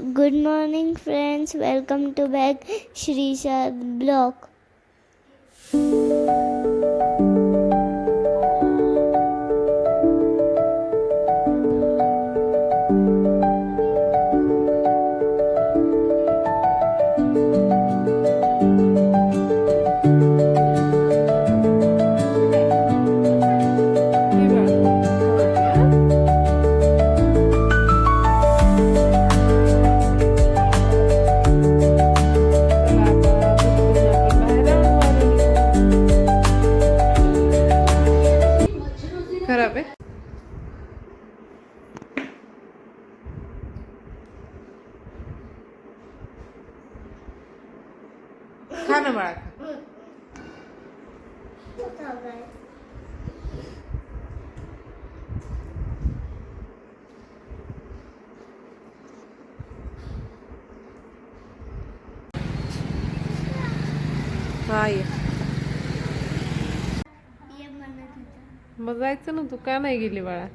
Good morning, friends. Welcome to back Shrisha blog. खा ना बाळा खा. हा ये मग जायचं ना तू का नाही गेली बाळा?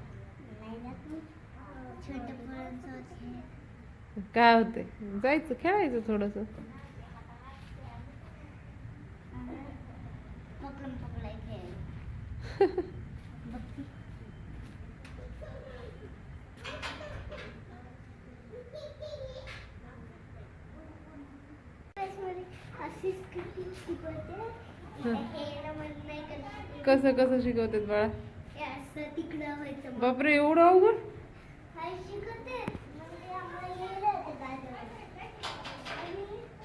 काय होते जायचं खेळायचं थोडस. कसं कसं शिकवतात बाळा? बापरे एवढं अवघड?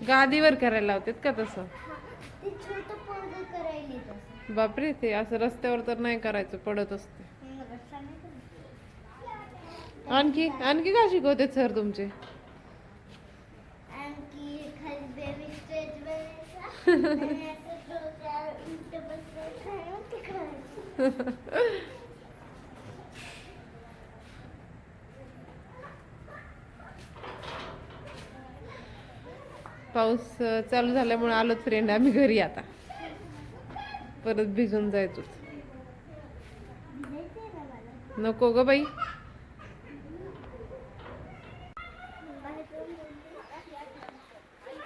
गादीवर करायला लावतात का तसं हा, ते छोटं पोरगं करायला येत असं. बापरे ते असं रस्त्यावर तर नाही करायचं पडत असते. आणखी आणखी काय शिकवतात सर तुमचे. पाऊस चालू झाल्यामुळे आलो फ्रेंड आम्ही घरी आता परत भिजून जायचो नको ग बाई.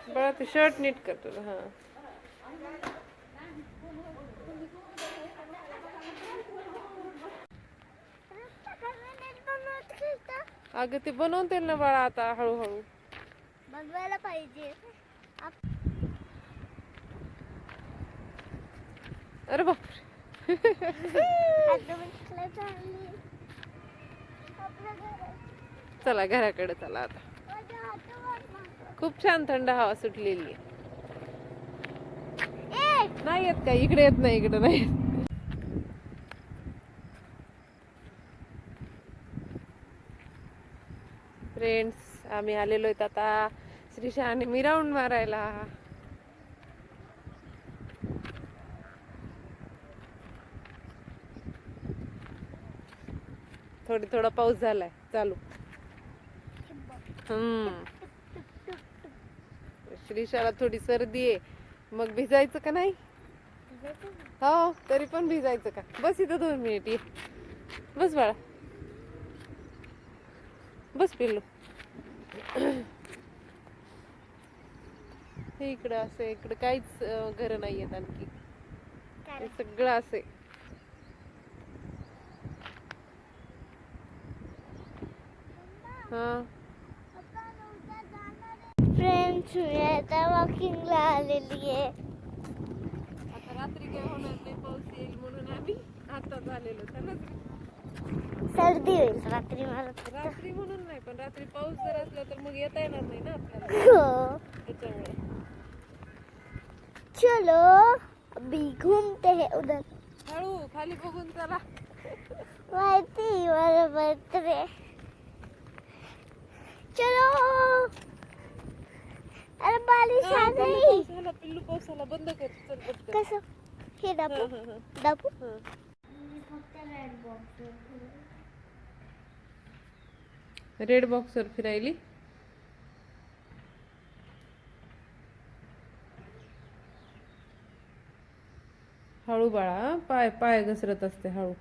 बळा ते शर्ट नीट कर तुला हा. अगं ते बनवतील ना बाळा आता हळूहळू. बनवायला पाहिजे. अरे बापरे. चला घराकडे चला आता. खूप छान थंड हवा सुटलेली आहे. नाही येत का इकडे येत नाही इकडे नाही येत. फ्रेंड्स आम्ही आलेलो आहेत आता. श्रीशा आणि मी राऊंड मारायला. थोडी थोडा पाऊस झालाय. चालू. हम्म. श्रीशाला थोडी सर्दी आहे. मग भिजायचं का नाही? हो तरी पण भिजायचं का? बस इथं दोन मिनिट ये. बस बाळा. बस पिल्लू. हे इकडं असं इकडं काहीच घर नाही आहेत आणखी. हे सगळं असे हा फ्रेंड्स मी आता वॉकिंगला आलेली आहे आता रात्री काय होणार नाही पाऊस येईल म्हणून आम्ही आता झालेलो त्याला सर्दी होईल रात्री मला तर. रात्री म्हणून नाही पण रात्री पाऊस जर असला तर मग येता येणार नाही ना आपल्याला. हो. त्याच्यामुळे. चलो अभी घूमते हैं उधर. हळू खाली बघून चला. माहिती मला बर्थडे. चलो। अरे पाऊस आला पिल्लू पाऊस आला बंद कर चल पटकन कसं? हे दाबू. हं, हं, हं. दाबू. हं. रेड बॉक्सवर फिरायली. हळू बाळा हं. पाय पाय घसरत असते हळू.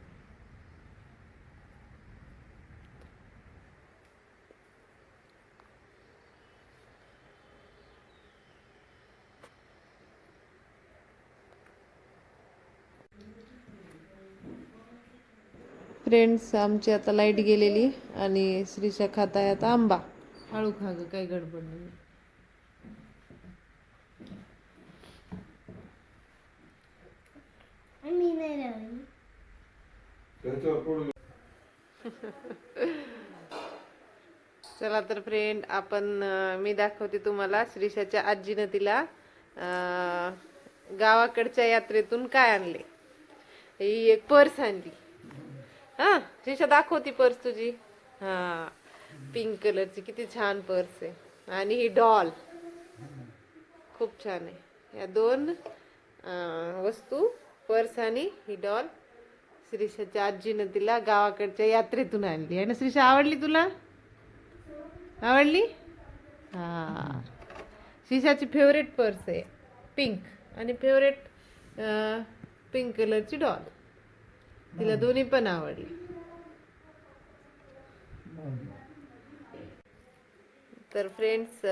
फ्रेंड्स आमची आता लाइट गेलेली आणि श्रीशा खात आहे आता आंबा. हळू खा ग काही गडबड नाही. मी नाही लावली चला तर फ्रेंड आपण मी दाखवते तुम्हाला श्रीशाच्या आजीनं तिला अं, गावाकडच्या यात्रेतून काय आणले. ही एक पर्स आणली. हा श्रीशा दाखवती पर्स तुझी. हा पिंक कलरची किती छान पर्स आहे. आणि ही डॉल खूप छान आहे. या दोन वस्तू पर्स आणि ही डॉल श्रीशाच्या आजीनं तिला गावाकडच्या यात्रेतून आणली. आहे ना श्रीशा आवडली तुला? आवडली? हां. शिशाची फेवरेट पर्स आहे. पिंक आणि फेवरेट पिंक कलरची डॉल तिला दोन्ही पण आवडली. तर फ्रेंड्स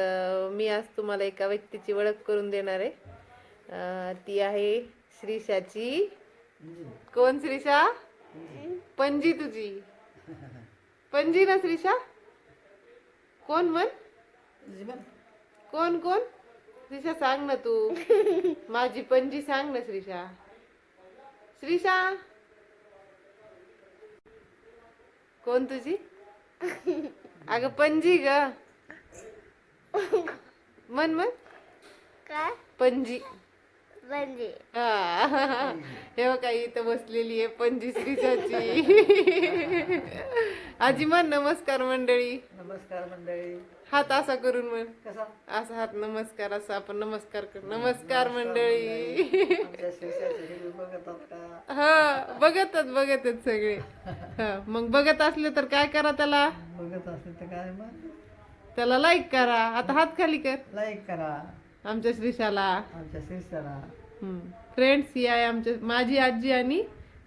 मी आज तुम्हाला एका व्यक्तीची ओळख करून देणार आहे. ती आहे श्रीशाची कोण श्रीशा पणजी तुझी. पणजी ना श्रीशा कोण म्हण? कोण कोण? श्रीशा सांग ना तू. माझी पणजी सांग ना श्रीशा श्रीशा कोण तुझी? अगं पणजी ग. म्हण म्हण. काय? पणजी. म्हणजे. हा. हे बघा इथं बसलेली आहे पणजी श्रीशाची आजी म्हण नमस्कार मंडळी. नमस्कार मंडळी. हात असा करून म्हण. कसा? असा हात नमस्कार असा आपण नमस्कार कर नमस्कार मंडळी. आमच्या व्हिडिओ बघतात का? हा बघतात बघतात सगळे. हा मग बघत असले तर काय करा त्याला? बघत असेल तर काय मग? त्याला लाईक करा. आता हात खाली कर. लाईक करा. आमच्या श्रीशाला आमच्या शिवशाला फ्रेंड्स ही आहे आमच्या माझी आजी आणि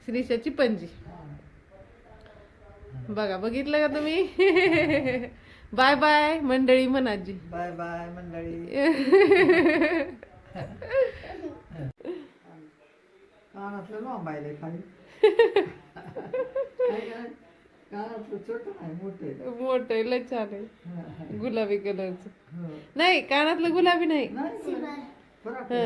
श्रीशाची पणजी. बघा बघितलं का तुम्ही? बाय बाय मंडळी म्हण आजी. बाय बाय मंडळी. कानातलं लांबायला खाली. मोठे लय छान आहे. गुलाबी कलरचं. हो. नाही कानातलं गुलाबी नाही. हा.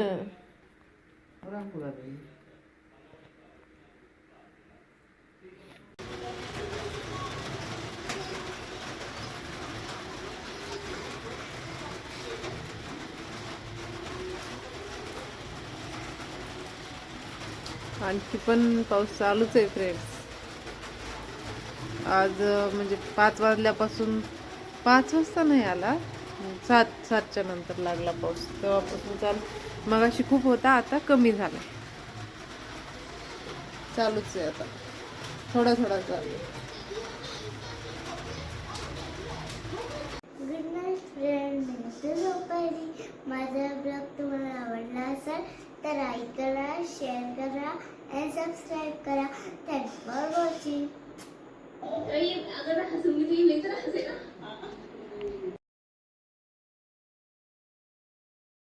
आणखी पण पाऊस चालूच आहे फ्रेंड्स आज म्हणजे पाच वाजल्यापासून पाच वाजता नाही आला. सात सातच्या नंतर लागला पाऊस. तेव्हापासून चालू मग अशी खूप होता आता कमी झाला. चालूच आहे आता. थोडा थोडा चालू. माझा ब्लॉग तुम्हाला आवडला असेल तर लाईक करा शेअर करा आणि सबस्क्राईब करा. थँक्स फॉर वॉचिंग अगर हंसूंगी तो ये लेकर हंसेगा।